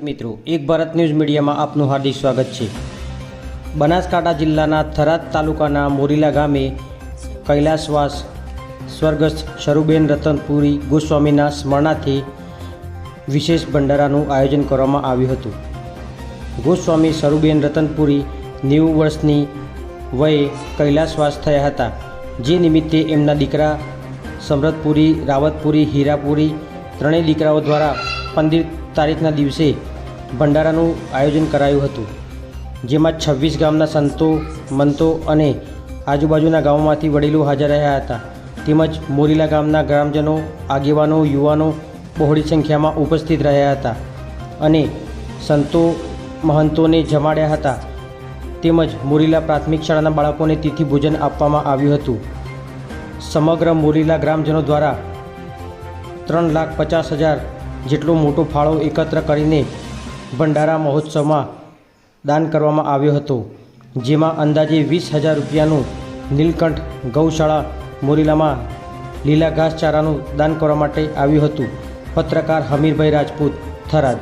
મિત્રો, એક ભારત ન્યૂઝ મીડિયામાં આપનું હાર્દિક સ્વાગત છે. બનાસકાંઠા જિલ્લાના થરાદ તાલુકાના મોરીલા ગામે કૈલાસવાસ સ્વર્ગસ્થ શરૂબેન રતનપુરી ગોસ્વામીના સ્મરણાર્થે વિશેષ ભંડારાનું આયોજન કરવામાં આવ્યું હતું. ગોસ્વામી શરૂબેન રતનપુરી નેવું વર્ષની વયે કૈલાસવાસ થયા હતા. જે નિમિત્તે એમના દીકરા સમરતપુરી રાવતપુરી, હીરાપુરી ત્રણેય દીકરાઓ દ્વારા પંદર તારીખના દિવસે ભંડારાનું આયોજન કરાયું હતું, જેમાં છવ્વીસ ગામના સંતો, મંતો અને આજુબાજુના ગામોમાંથી વડીલો હાજર રહ્યા હતા. તેમજ મોરીલા ગામના ગ્રામજનો, આગેવાનો, યુવાનો બહોળી સંખ્યામાં ઉપસ્થિત રહ્યા હતા અને સંતો, મહંતોને જમાડ્યા હતા. તેમજ મોરીલા પ્રાથમિક શાળાના બાળકોને તિથિ ભોજન આપવામાં આવ્યું હતું. સમગ્ર મોરીલા ગ્રામજનો દ્વારા ત્રણ લાખ પચાસ હજાર જેટલો મોટો ફાળો એકત્ર કરીને ભંડારા મહોત્સવમાં દાન કરવામાં આવ્યો હતો, જેમાં અંદાજે વીસ હજાર રૂપિયાનું નીલકંઠ ગૌશાળા મોરીલામાં લીલા ઘાસચારાનું દાન કરવા માટે આવ્યું હતું. પત્રકાર હમીરભાઈ રાજપૂત થરાદ.